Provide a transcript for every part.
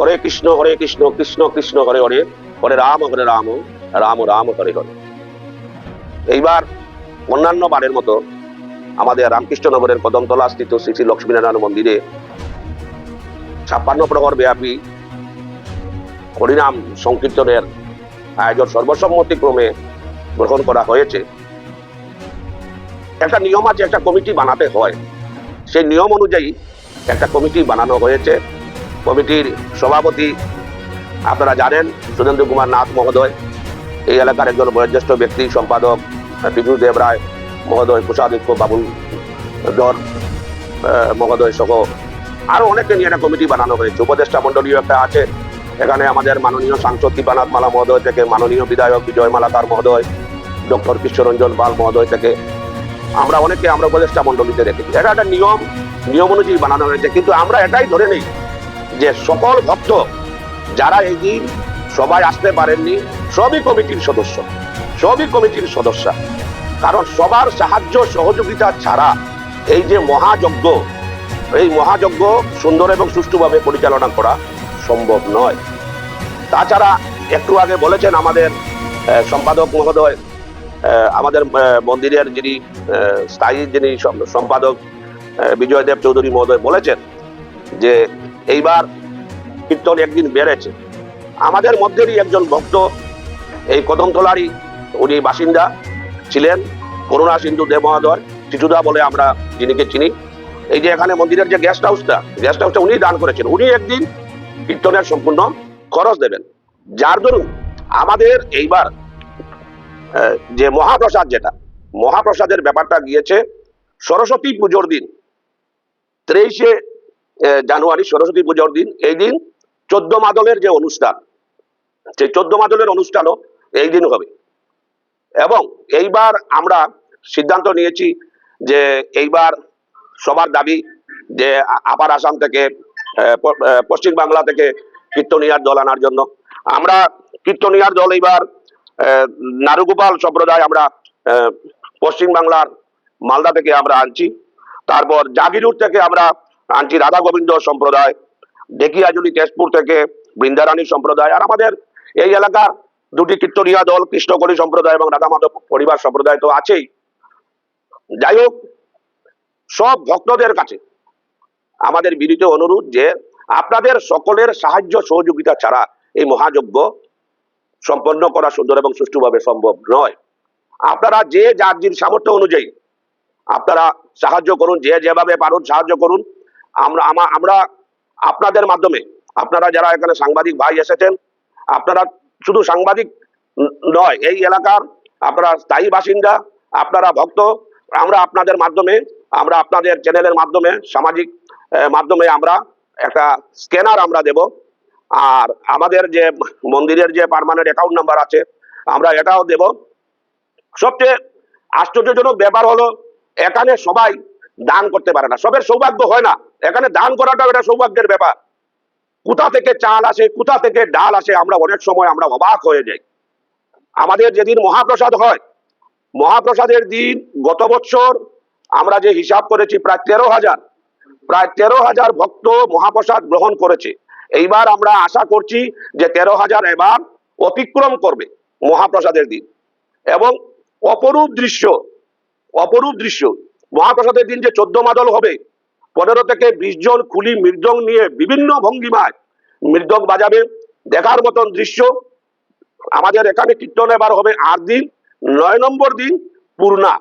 হরে কৃষ্ণ হরে কৃষ্ণ কৃষ্ণ কৃষ্ণ, হরে হরে হরে রাম হরে রাম রাম রাম, হরে হরে। এইবার অন্যান্য বারের মতো আমাদের রামকৃষ্ণনগরের কদমতলা স্থিত শ্রী শ্রী লক্ষ্মীনারায়ণ মন্দিরে ছাপ্পান্ন প্রহর ব্যাপী হরিনাম সংকীর্তনের আয়োজন সর্বসম্মতিক্রমে গ্রহণ করা হয়েছে। একটা নিয়ম আছে, একটা কমিটি বানাতে হয়। সেই নিয়ম অনুযায়ী একটা কমিটি বানানো হয়েছে। কমিটির সভাপতি আপনারা জানেন, সুরেন্দ্র কুমার নাথ মহোদয়। এই এলাকার একজন বয়োজ্যেষ্ঠ ব্যক্তি, সম্পাদক বিজু দেব রায়, মহোদয় কোষাধ্যক্ষ বাবুল দর মহোদয় সহ আরও অনেকে নিয়ে একটা কমিটি বানানো হয়েছে। উপদেষ্টা মন্ডলীয় একটা আছে। এখানে আমাদের মাননীয় সাংসদ কৃপানাথ মালা মহোদয় থেকে, মাননীয় বিধায়ক বিজয় মালাকার মহোদয়, ডক্টর কৃষ্ণরঞ্জন পাল মহোদয় থেকে, আমরা অনেকে আমরা উপদেষ্টা মন্ডলীতে রেখেছি এটা একটা নিয়ম নিয়ম অনুযায়ী বানানো হয়েছে। কিন্তু আমরা এটাই ধরে নেই যে সকল ভক্ত যারা এই দিন সবাই আসতে পারেননি, সবই কমিটির সদস্য, সবই কমিটির সদস্য। কারণ সবার সাহায্য, সহযোগিতা ছাড়া এই যে মহাযজ্ঞ, এই মহাযজ্ঞ সুন্দর এবং সুষ্ঠুভাবে পরিচালনা করা সম্ভব নয়। তাছাড়া একটু আগে বলেছেন আমাদের সম্পাদক মহোদয় আমাদের মন্দিরের যিনি স্থায়ী যিনি সম্পাদক বিজয় দেব চৌধুরী মহোদয় বলেছেন যে এইবার কীর্তন একদিন বেড়েছে। আমাদের মধ্যেরই একজন ভক্ত, এই কদমতলারই, উনি বাসিন্দা ছিলেন, করুণা সিন্ধু দেব মহোদয় চিচুদা বলে আমরা যিনিকে চিনি। এই যে এখানে মন্দিরের যে গেস্ট হাউসটা গেস্ট হাউসটা উনি দান করেছেন। উনি একদিন কীর্তনের সম্পূর্ণ খরচ দেবেন। যার দরুন আমাদের এইবার যে মহাপ্রসাদ যেটা, মহাপ্রসাদের ব্যাপারটা গিয়েছে সরস্বতী পুজোর দিন, তেইশে জানুয়ারি সরস্বতী পুজোর দিন, এই দিন চোদ্দ মাদলের যে অনুষ্ঠান, সেই চোদ্দ মাদলের অনুষ্ঠানও এই দিন হবে। এবং এইবার আমরা সিদ্ধান্ত নিয়েছি যে এইবার সবার দাবি যে আপার আসাম থেকে পশ্চিম বাংলা থেকে কীর্তনিয়ার দল আনার জন্য। আমরা কীর্তনিয়ার দল এইবার নারুগোপাল সম্প্রদায় আমরা পশ্চিম বাংলার মালদা থেকে আমরা আনছি। তারপর জাগিরুর থেকে আমরা আনছি রাধা গোবিন্দ সম্প্রদায় ডেকিয়াজুলি তেজপুর থেকে বৃন্দারানী সম্প্রদায় আর আমাদের এই এলাকার দুটি কীর্তনিয়া দল, কৃষ্ণকলি সম্প্রদায় এবং রাধা মাধব পরিবার সম্প্রদায় তো আছেই। যাই হোক, সব ভক্তদের কাছে আমাদের বিনীত অনুরোধ যে আপনাদের সকলের সাহায্য সহযোগিতা ছাড়া এই মহাযজ্ঞ সম্পন্ন করা সুন্দর এবং সুষ্ঠুভাবে সম্ভব নয়। আপনারা যে যার যির সামর্থ্য অনুযায়ী আপনারা সাহায্য করুন, যে যেভাবে পারুন সাহায্য করুন। আমরা আমরা আপনাদের মাধ্যমে, আপনারা যারা এখানে সাংবাদিক ভাই এসেছেন, আপনারা শুধু সাংবাদিক নয়, এই এলাকার আপনারা স্থায়ী বাসিন্দা, আপনারা ভক্ত, আমরা আপনাদের মাধ্যমে, আমরা আপনাদের চ্যানেলের মাধ্যমে, সামাজিক মাধ্যমে আমরা একটা স্ক্যানার আমরা দেব। আর আমাদের যে মন্দিরের যে পার্মানেন্ট অ্যাকাউন্ট নাম্বার আছে, আমরা এটাও দেব। সবচেয়ে আশ্চর্যজনক ব্যাপার হলো, এখানে সবাই দান করতে পারে না, সবের সৌভাগ্য হয় না। এখানে দান করাটা এটা সৌভাগ্যের ব্যাপার। কোথা থেকে চাল আসে, কোথা থেকে ডাল আসে, আমরা অনেক সময় আমরা অবাক হয়ে যাই। আমাদের যেদিন মহাপ্রসাদ হয়, মহাপ্রসাদের দিন গত বছর আমরা যে হিসাব করেছি, প্রায় তেরো হাজার, প্রায় তেরো হাজার ভক্ত মহাপ্রসাদ গ্রহণ করেছে। এইবার আমরা আশা করছি যে তেরো হাজার এবার অতিক্রম করবে মহাপ্রসাদের দিন। এবং অপরূপ দৃশ্য অপরূপ দৃশ্য, মহাপ্রসাদের দিন যে চোদ্দ মাদল হবে পনেরো থেকে বিশ জন খুলি মৃদং নিয়ে বিভিন্ন ভঙ্গিমায় মৃদং বাজাবে। দেখার মতন দৃশ্য। আমাদের এখানে কীর্তন এবার হবে আট দিন, নয় নম্বর দিন পূর্ণা।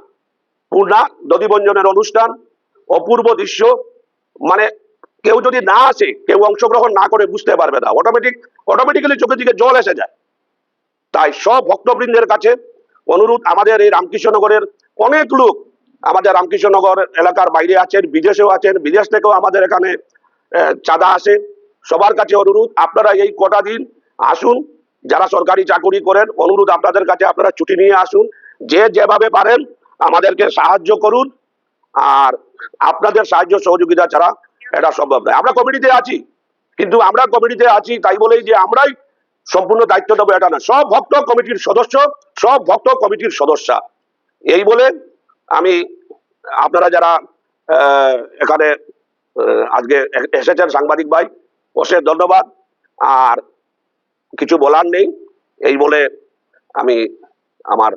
পূর্ণা দধিবঞ্জনের অনুষ্ঠান, অপূর্ব দৃশ্য। মানে কেউ যদি না আসে, কেউ অংশগ্রহণ না করে বুঝতে পারবে না। অটোমেটিক অটোমেটিক্যালি চোখের দিকে জল এসে যায়। তাই সব ভক্তবৃন্দের কাছে অনুরোধ, আমাদের এই রামকৃষ্ণনগরের অনেক লোক আমাদের রামকৃষ্ণনগর এলাকার বাইরে আছেন, বিদেশেও আছেন, বিদেশ থেকেও আমাদের এখানে চাঁদা আসে। সবার কাছে অনুরোধ, আপনারা এই কটা দিন আসুন, যারা সরকারি চাকুরি করেন, অনুরোধ আপনাদের কাছে আপনারা ছুটি নিয়ে আসুন। যে যেভাবে পারেন, আমাদেরকে সাহায্য করুন, আর আপনাদের সাহায্য সহযোগিতা ছাড়া এটা সম্ভব নয়। আমরা কমিটিতে আছি, কিন্তু আমরা কমিটিতে আছি তাই বলেই যে আমরাই সম্পূর্ণ দায়িত্ব নেব, এটা না সব ভক্ত কমিটির সদস্য, সব ভক্ত কমিটির সদস্য। এই বলে আমি, আপনারা যারা এখানে আজকে এসেছেন সাংবাদিক ভাই, অশেষ ধন্যবাদ। আর কিছু বলার নেই। এই বলে আমি আমার